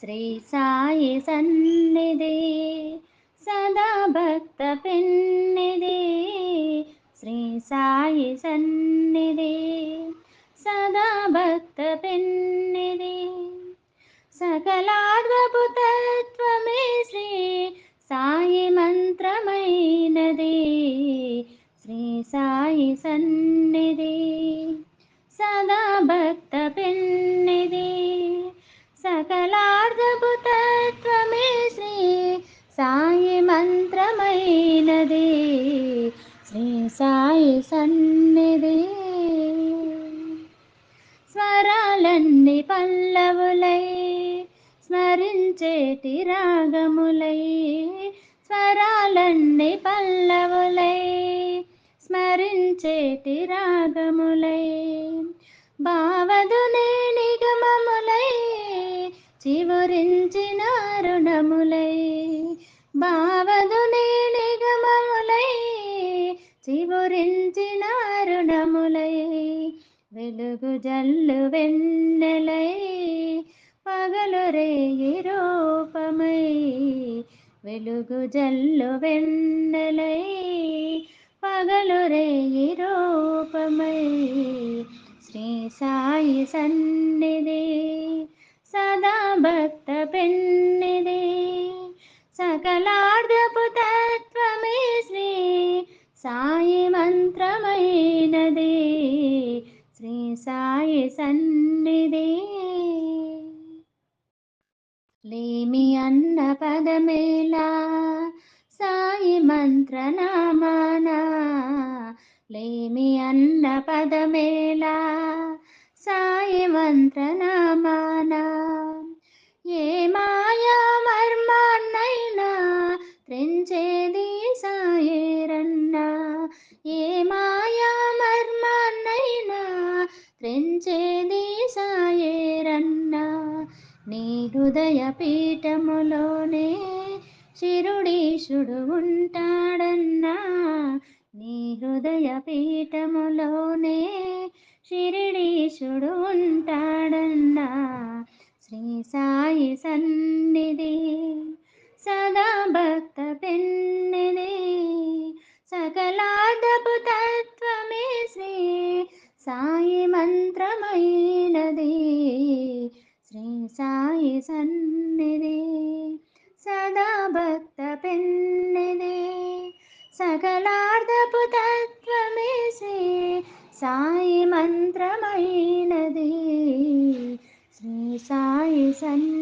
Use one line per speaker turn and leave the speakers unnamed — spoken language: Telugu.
శ్రీ సాయి సన్నిధి సదా భక్త పెన్నిది శ్రీ సాయి సన్నిధి సదా భక్త పెన్నిది సకలాద్వభుతత్వమే శ్రీ సాయి మంత్రమైనది. శ్రీ సాయి సన్నిధి సదా భక్త పెన్నిది మంత్రమైనది. శ్రీ సాయి సన్నిధి. స్వరాలన్నీ పల్లవులై స్మరించేటి రాగములై స్వరాలన్నీ పల్లవులై స్మరించేటి రాగములై భావదునే నిగమములై చివరించిన రుణములై భావదునే నిగమములై చివురించిన రుణములై వెలుగు జల్లు వెన్నెలై పగలు రేయి రూపమై వెలుగు జల్లు వెన్నెలై పగలు రేయి రూపమై శ్రీ సాయి సన్నిధి సదా భక్త పెన్నిది సకలార్ధపు తత్వమే శ్రీ సాయి మంత్రమైనది. శ్రీ సాయి సన్నిధి. లేమి అన్న పదమేలా? సాయి మంత్రనామాన? లేమి అన్న పదమేలా? సాయి మంత్రనామానా? సాయేరన్నా నీ హృదయ పీఠములోనే శిరుడీశుడు ఉంటాడన్నా నీ హృదయ పీఠములోనే శిరుడీశుడు ఉంటాడన్నా. శ్రీ సాయి సన్నిధి సదా భక్త పెన్నిది సకలాద మంత్రమైనది. శ్రీ సాయి సన్నిధి సదా భక్త పెన్నిది సకలార్థపు తత్వమే శ్రీ సాయి మంత్రమైనది. శ్రీ సాయి సన్నిధి